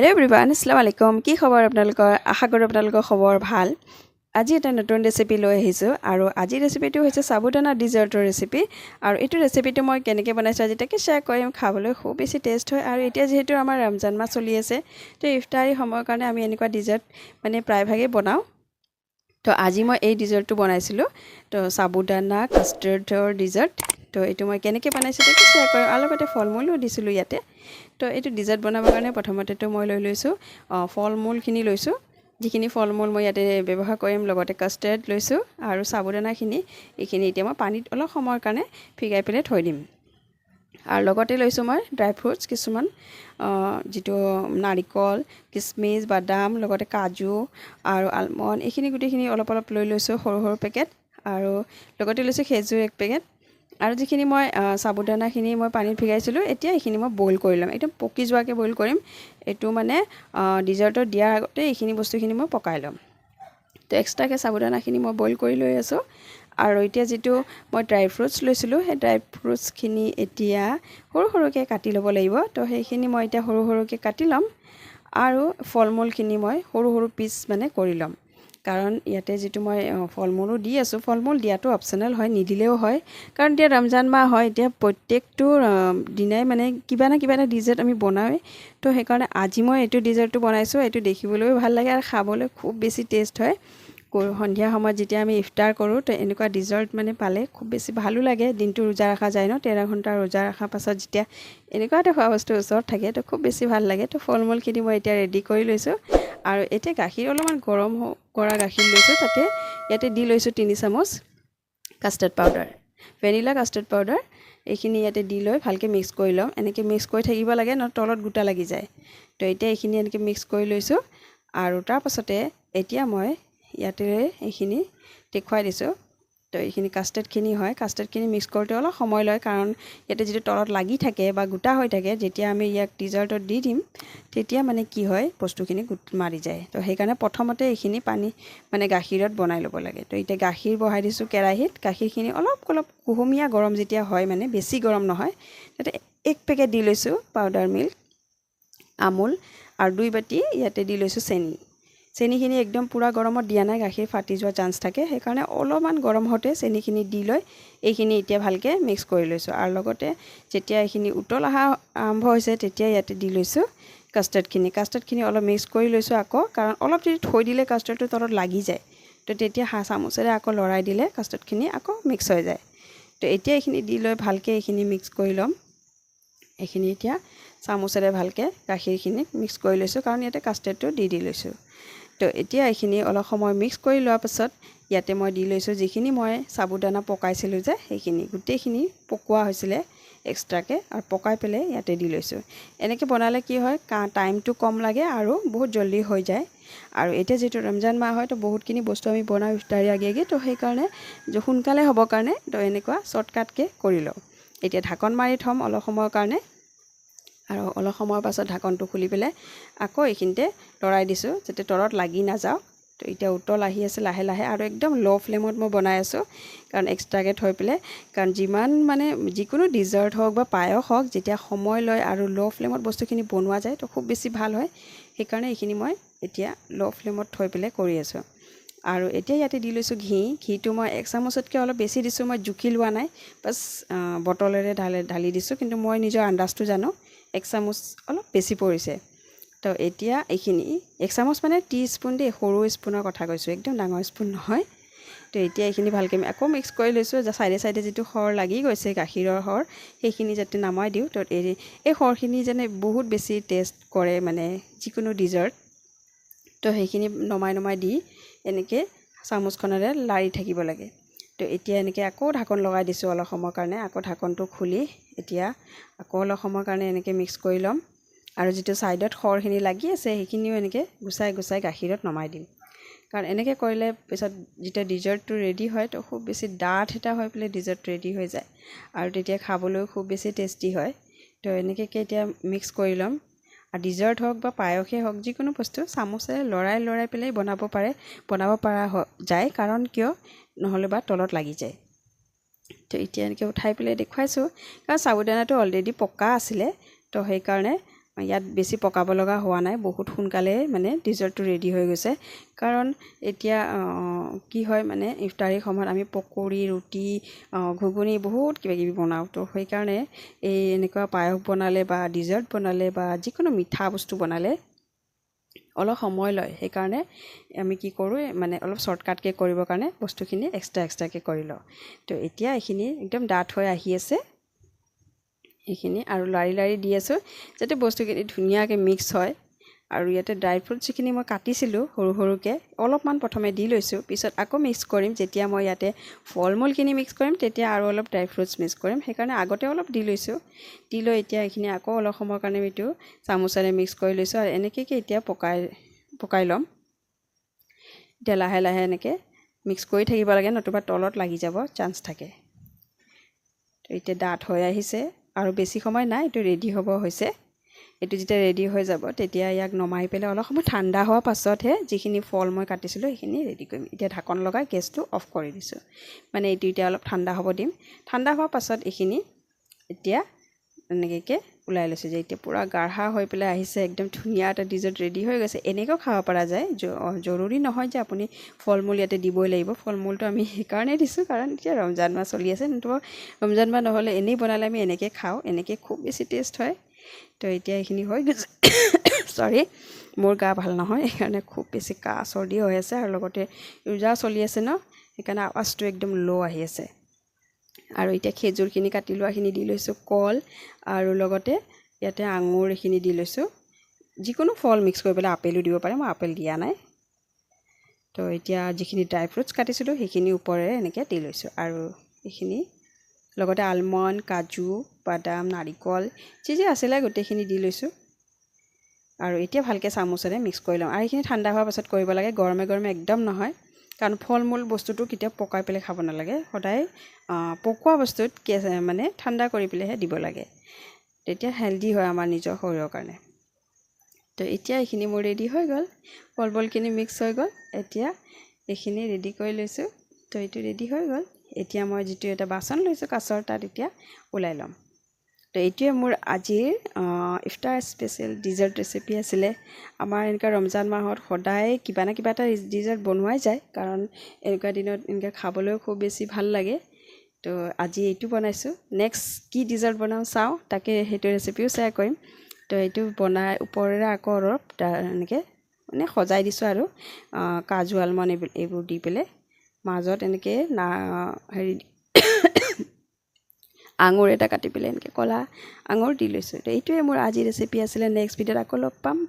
Hello everyone আসসালামু আলাইকুম কি খবৰ আপোনালোকৰ? আশা কৰোঁ আপোনালোকৰ খবৰ ভাল। আজি এটা নতুন ৰেচিপি লৈ আহিছোঁ আৰু আজিৰ ৰেচিপিটো হৈছে সাবুদানা ডিজাৰ্টৰ ৰেচিপি আৰু এইটো ৰেচিপিটো মই কেনেকৈ বনাইছোঁ আজি তাকে শ্বেয়াৰ কৰিম। খাবলৈ খুব বেছি টেষ্ট হয় আৰু এতিয়া যিহেতু আমাৰ ৰমজান মাহ চলি আছে তো ইফতাৰী সময়ৰ কাৰণে আমি এনেকুৱা ডিজাৰ্ট মানে প্ৰায়ভাগেই বনাওঁ। তো আজি মই এই ডিজাৰ্টটো বনাইছিলোঁ। তো সাবুদানা কাষ্টাৰ্ডৰ ডিজাৰ্ট তো এইটো মই কেনেকৈ বনাইছোঁ তাকে শ্বেয়াৰ কৰিম। আৰু লগতে ফল মূলো দিছিলোঁ ইয়াতে। তো এইটো ডিজাৰ্ট বনাবৰ কাৰণে প্ৰথমতেতো মই লৈ লৈছোঁ ফল মূলখিনি লৈছোঁ। যিখিনি ফল মূল মই ইয়াতে ব্যৱহাৰ কৰিম লগতে কাষ্টাৰ্ড লৈছোঁ আৰু সাবুদানাখিনি এইখিনি এতিয়া মই পানীত অলপ সময়ৰ কাৰণে ফিকাই পেলাই থৈ দিম। আৰু লগতে লৈছোঁ মই ড্ৰাই ফ্ৰুটছ কিছুমান যিটো নাৰিকল কিচমিচ বাদাম লগতে কাজু আৰু আলমণ্ড এইখিনি গোটেইখিনি অলপ অলপ লৈ লৈছোঁ সৰু সৰু পেকেট আৰু লগতে লৈছোঁ খেজুৰ এক পেকেট আৰু যিখিনি মই সাবুদানাখিনি মই পানীত ভিগাইছিলোঁ, এতিয়া এইখিনি মই বইল কৰি ল'ম। একদম পকি যোৱাকৈ বইল কৰিম। এইটো মানে ডিজাৰ্টত দিয়াৰ আগতে এইখিনি বস্তুখিনি মই পকাই ল'ম। তো এক্সট্ৰাকৈ সাবুদানাখিনি মই বইল কৰি লৈ আছোঁ। আৰু এতিয়া যিটো মই ড্ৰাই ফ্ৰুটছ লৈছিলোঁ, সেই ড্ৰাই ফ্ৰুটছখিনি এতিয়া সৰু সৰুকৈ কাটি ল'ব লাগিব। তো সেইখিনি মই এতিয়া সৰু সৰুকৈ কাটি ল'ম। আৰু ফল মূলখিনি মই সৰু সৰু পিচ মানে কৰি ল'ম। কাৰণ ইয়াতে যিটো মই ফল মূলো দি আছোঁ ফল মূল দিয়াটো অপশ্যনেল হয় নিদিলেও হয়। কাৰণ এতিয়া ৰমজান মাহ হয় এতিয়া প্ৰত্যেকটো দিনাই মানে কিবা না কিবা এটা ডিজাৰ্ট আমি বনাওঁৱেই। তো সেইকাৰণে আজি মই এইটো ডিজাৰ্টটো বনাইছোঁ এইটো দেখিবলৈও ভাল লাগে আৰু খাবলৈ খুব বেছি টেষ্ট হয়। সন্ধিয়া সময়ত যেতিয়া আমি ইফতাৰ কৰোঁ তো এনেকুৱা ডিজাৰ্ট মানে পালে খুব বেছি ভালো লাগে। দিনটো ৰোজা ৰখা যায় ন তেৰ ঘণ্টা ৰোজা ৰখাৰ পাছত যেতিয়া এনেকুৱা এটা খোৱা বস্তু ওচৰত থাকে তো খুব বেছি ভাল লাগে। তো ফল মূলখিনি মই এতিয়া ৰেডি কৰি লৈছোঁ। আৰু এতিয়া গাখীৰ অলপমান গৰম কৰা গাখীৰ লৈছোঁ তাতে ইয়াতে দি লৈছোঁ তিনি চামুচ custard powder vanilla custard powder এইখিনি ইয়াতে দি লৈ ভালকৈ মিক্স কৰি ল'ম এনেকৈ মিক্স কৰি থাকিব লাগে ন তলত গোটা লাগি যায়। তো এতিয়া এইখিনি এনেকৈ মিক্স কৰি লৈছোঁ। আৰু তাৰপাছতে এতিয়া মই ইয়াতে এইখিনি দেখুৱাই দিছোঁ। তো এইখিনি কাষ্টাৰ্ডখিনি হয়। কাষ্টাৰ্ডখিনি মিক্স কৰোঁতে অলপ সময় লয় কাৰণ ইয়াতে যিটো তলত লাগি থাকে বা গোটা হৈ থাকে যেতিয়া আমি ইয়াক ডিজাৰ্টত দি দিম তেতিয়া মানে কি হয় বস্তুখিনি গোট মাৰি যায়। তো সেইকাৰণে প্ৰথমতে এইখিনি পানী মানে গাখীৰত বনাই ল'ব লাগে। তো এতিয়া গাখীৰ বহাই দিছোঁ কেৰাহীত। গাখীৰখিনি অলপ অলপ কুহুমীয়া গৰম যেতিয়া হয় মানে বেছি গৰম নহয় তাতে এক পেকেট দি লৈছোঁ পাউডাৰ মিল্ক আমুল আৰু দুই বাতি ইয়াতে দি লৈছোঁ চেনি। চেনিখিনি একদম পূৰা গৰমত দিয়া নাই, গাখীৰ ফাটি যোৱা চান্স থাকে। সেইকাৰণে অলপমান গৰম হওঁতে চেনিখিনি দি লৈ এইখিনি এতিয়া ভালকৈ মিক্স কৰি লৈছোঁ। আৰু লগতে যেতিয়া এইখিনি উতল অহা আৰম্ভ হৈছে, তেতিয়া ইয়াতে দি লৈছোঁ কাষ্টাৰ্ডখিনি কাষ্টাৰ্ডখিনি অলপ মিক্স কৰি লৈছোঁ আকৌ, কাৰণ অলপ যদি থৈ দিলে কাষ্টাৰ্ডটো তলত লাগি যায়, তো তেতিয়া হাঁ চামুচেৰে আকৌ লৰাই দিলে কাষ্টাৰ্ডখিনি আকৌ মিক্স হৈ যায়। তো এতিয়া এইখিনি দি লৈ ভালকৈ এইখিনি মিক্স কৰি ল'ম। এইখিনি এতিয়া চামুচেৰে ভালকৈ গাখীৰখিনি মিক্স কৰি লৈছোঁ, কাৰণ ইয়াতে কাষ্টাৰ্ডটো দি দি লৈছোঁ। তো এতিয়া এইখিনি অলপ সময় মিক্স কৰি লোৱাৰ পাছত ইয়াতে মই দি লৈছোঁ যিখিনি মই চাবুদানা পকাইছিলোঁ যে সেইখিনি। গোটেইখিনি পকোৱা হৈছিলে এক্সট্ৰাকৈ আৰু পকাই পেলাই ইয়াতে দি লৈছোঁ। এনেকৈ বনালে কি হয় টাইমটো কম লাগে আৰু বহুত জল্দি হৈ যায়। আৰু এতিয়া যিহেতু ৰমজান মাহ হয় তো বহুতখিনি বস্তু আমি বনাওঁ ইফতাৰী আগে আগে তো সেইকাৰণে সোনকালে হ'বৰ কাৰণে তো এনেকুৱা শ্বৰ্টকাটকৈ কৰি লওঁ। এতিয়া ঢাকন মাৰি থ'ম অলপ সময়ৰ কাৰণে। আৰু অলপ সময়ৰ পাছত ঢাকনটো খুলি পেলাই আকৌ এইখিনিতে লৰাই দিছোঁ যাতে তলত লাগি নাযাওক তো এতিয়া উতল আহি আছে লাহে লাহে আৰু একদম ল' ফ্লেমত মই বনাই আছোঁ কাৰণ এক্সট্ৰাকৈ থৈ পেলাই কাৰণ যিমান মানে যিকোনো ডিজাৰ্ট হওক বা পায়স হওক যেতিয়া সময় লয় আৰু ল' ফ্লেমত বস্তুখিনি বনোৱা যায় তো খুব বেছি ভাল হয়। সেইকাৰণে এইখিনি মই এতিয়া ল' ফ্লেমত থৈ পেলাই কৰি আছোঁ। আৰু এতিয়া ইয়াতে দি লৈছোঁ ঘি। ঘিটো মই এক চামুচতকৈ অলপ বেছি দিছোঁ মই জুখি লোৱা নাই। বাছ বটলেৰে ঢালি ঢালি দিছোঁ কিন্তু মই নিজৰ আন্দাজটো জানো। এক চামুচ অলপ বেছি পৰিছে। তো এতিয়া এইখিনি এক চামুচ মানে টি স্পুন দেই সৰু স্পুনৰ কথা কৈছোঁ একদম ডাঙৰ স্পুন নহয়। তো এতিয়া এইখিনি ভালকৈ আকৌ মিক্স কৰি লৈছোঁ চাইডে চাইডে যিটো সৰ লাগি গৈছে গাখীৰৰ সৰ সেইখিনি যাতে নামাই দিওঁ। তো এই এই সৰখিনি যেনে বহুত বেছি টেষ্ট কৰে মানে যিকোনো ডিজাৰ্ট তো সেইখিনি নমাই নমাই দি এনেকৈ চামুচখনেৰে লাৰি থাকিব লাগে। তো এতিয়া এনেকৈ আকৌ ঢাকন লগাই দিছোঁ অলপ সময়ৰ কাৰণে আকৌ ঢাকনটো খুলি এতিয়া আকৌ অলপ সময়ৰ কাৰণে এনেকৈ মিক্স কৰি ল'ম। আৰু যিটো ছাইডত সৰখিনি লাগি আছে সেইখিনিও এনেকৈ গুচাই গুচাই গাখীৰত নমাই দিম। কাৰণ এনেকৈ কৰিলে পিছত যেতিয়া ডিজাৰ্টটো ৰেডি হয় তো খুব বেছি ডাঠ এটা হৈ পেলাই ডিজাৰ্ট ৰেডি হৈ যায়। আৰু তেতিয়া খাবলৈও খুব বেছি টেষ্টি হয়। তো এনেকৈ এতিয়া মিক্স কৰি ল'ম। আৰু ডিজাৰ্ট হওক বা পায়সেই হওক যিকোনো বস্তু চামুচেৰে লৰাই লৰাই পেলাই বনাব পাৰে বনাব পৰা যায়। কাৰণ কিয়? নহ'লে বা তলত লাগি যায়। তো এতিয়া এনেকৈ উঠাই পেলাই দেখুৱাইছোঁ। কাৰণ চাবুদানাটো অলৰেডি পকা আছিলে। তো সেইকাৰণে ইয়াত বেছি পকাব লগা হোৱা নাই বহুত সোনকালে মানে ডিজাৰ্টটো ৰেডি হৈ গৈছে। কাৰণ এতিয়া কি হয় মানে ইফতাৰীৰ সময়ত আমি পকৰি ৰুটি ঘুগুনি বহুত কিবাকিবি বনাওঁ। তো সেইকাৰণে এই এনেকুৱা পায়স বনালে বা ডিজাৰ্ট বনালে বা যিকোনো মিঠা বস্তু বনালে অলপ সময় লয়। সেইকাৰণে আমি কি কৰোঁ মানে অলপ শ্বৰ্টকাটকৈ কৰিবৰ কাৰণে বস্তুখিনি এক্সট্ৰা এক্সট্ৰাকৈ কৰি লওঁ। তো এতিয়া এইখিনি একদম ডাঠ হৈ আহি আছে। এইখিনি আৰু লাৰি লাৰি দি আছোঁ যাতে বস্তুখিনি ধুনীয়াকৈ মিক্স হয়। আৰু ইয়াতে ড্ৰাই ফ্ৰুট যিখিনি মই কাটিছিলোঁ সৰু সৰুকৈ অলপমান প্ৰথমে দি লৈছোঁ পিছত আকৌ মিক্স কৰিম। যেতিয়া মই ইয়াতে ফল মূলখিনি মিক্স কৰিম তেতিয়া আৰু অলপ ড্ৰাই ফ্ৰুটছ মিক্স কৰিম। সেইকাৰণে আগতে অলপ দি লৈছোঁ। দি লৈ এতিয়া এইখিনি আকৌ অলপ সময়ৰ কাৰণে এইটো চামুচেৰে মিক্স কৰি লৈছোঁ আৰু এনেকৈ এতিয়া পকাই পকাই ল'ম। এতিয়া লাহে লাহে এনেকৈ মিক্স কৰি থাকিব লাগে নতুবা তলত লাগি যাব চান্স থাকে। এতিয়া ডাঠ হৈ আহিছে। আৰু বেছি সময় নাই এইটো ৰেডি হ'ব হৈছে। এইটো যেতিয়া ৰেডি হৈ যাব তেতিয়া ইয়াক নমাই পেলাই অলপ সময় ঠাণ্ডা হোৱাৰ পাছতহে যিখিনি ফল মই কাটিছিলোঁ সেইখিনি ৰেডি কৰিম। এতিয়া ঢাকন লগাই গেছটো অফ কৰি দিছোঁ। মানে এইটো এতিয়া অলপ ঠাণ্ডা হ'ব দিম। ঠাণ্ডা হোৱাৰ পাছত এইখিনি এতিয়া এনেকৈ ওলাই লৈছোঁ যে এতিয়া পূৰা গাঢ়া হৈ পেলাই আহিছে একদম ধুনীয়া এটা ডিজাৰ্ট ৰেডি হৈ গৈছে। এনেকৈও খাব পৰা যায় জৰুৰী নহয় যে আপুনি ফল মূল ইয়াতে দিবই লাগিব। ফল মূলটো আমি সেইকাৰণেই দিছোঁ কাৰণ এতিয়া ৰমজান মাহ চলি আছে নতুবা ৰমজান মাহ নহ'লে এনেই বনালে আমি এনেকৈ খাওঁ এনেকৈ খুব বেছি টেষ্ট হয়। তো এতিয়া এইখিনি হৈ গৈছে। চৰি মোৰ গা ভাল নহয় সেইকাৰণে খুব বেছি কাহ চৰ্দি হৈ আছে আৰু লগতে ৰোজা চলি আছে ন সেইকাৰণে আৱাজটো একদম ল' আহি আছে। আৰু এতিয়া খেজুৰখিনি কাটি লোৱাখিনি দি লৈছোঁ কল আৰু লগতে ইয়াতে আঙুৰ এইখিনি দি লৈছোঁ। যিকোনো ফল মিক্স কৰি পেলাই আপেলো দিব পাৰে মই আপেল দিয়া নাই। তো এতিয়া যিখিনি ড্ৰাই ফ্ৰুটছ কাটিছিলোঁ সেইখিনি ওপৰেৰে এনেকৈ দি লৈছোঁ আৰু এইখিনি। লগতে আলমণ্ড কাজু বাদাম নাৰিকল যি যি আছিলে গোটেইখিনি দি লৈছোঁ। আৰু এতিয়া ভালকৈ চামুচেৰে মিক্স কৰি লওঁ। আৰু এইখিনি ঠাণ্ডা হোৱাৰ পাছত কৰিব লাগে গৰমে গৰমে একদম নহয়। কাৰণ ফল মূল বস্তুটো কেতিয়াও পকাই পেলাই খাব নালাগে। সদায় পকোৱা বস্তুত মানে ঠাণ্ডা কৰি পেলাইহে দিব লাগে। তেতিয়া হেল্ডি হয় আমাৰ নিজৰ শৰীৰৰ কাৰণে। তো এতিয়া এইখিনি মোৰ ৰেডি হৈ গ'ল। ফল বলখিনি মিক্স হৈ গ'ল। এতিয়া এইখিনি ৰেডি কৰি লৈছোঁ। তো এইটো ৰেডি হৈ গ'ল। এতিয়া মই যিটো এটা বাচন লৈছোঁ কাছৰ তাত এতিয়া ওলাই ল'ম। তো এইটোৱে মোৰ আজিৰ ইফতাৰ স্পেচিয়েল ডিজাৰ্ট ৰেচিপি আছিলে। আমাৰ এনেকুৱা ৰমজান মাহত সদায় কিবা না কিবা এটা ডিজাৰ্ট বনোৱাই যায় কাৰণ এনেকুৱা দিনত এনেকৈ খাবলৈও খুব বেছি ভাল লাগে। তো আজি এইটো বনাইছোঁ। নেক্সট কি ডিজাৰ্ট বনাওঁ চাওঁ তাকে সেইটো ৰেচিপিও শ্বেয়াৰ কৰিম। তো এইটো বনাই ওপৰেৰে আকৌ অলপ এনেকৈ মানে সজাই দিছোঁ আৰু। কাজু আলমণ্ড এইবোৰ দি পেলাই। মাজত এনেকৈ না হেৰি আঙুৰ এটা কাটি পেলাই এনেকৈ ক'লা আঙুৰ দি লৈছোঁ। এইটোৱে মোৰ আজি ৰেচিপি আছিলে। নেক্সট ভিডিঅ'ত আকৌ লগ পাম।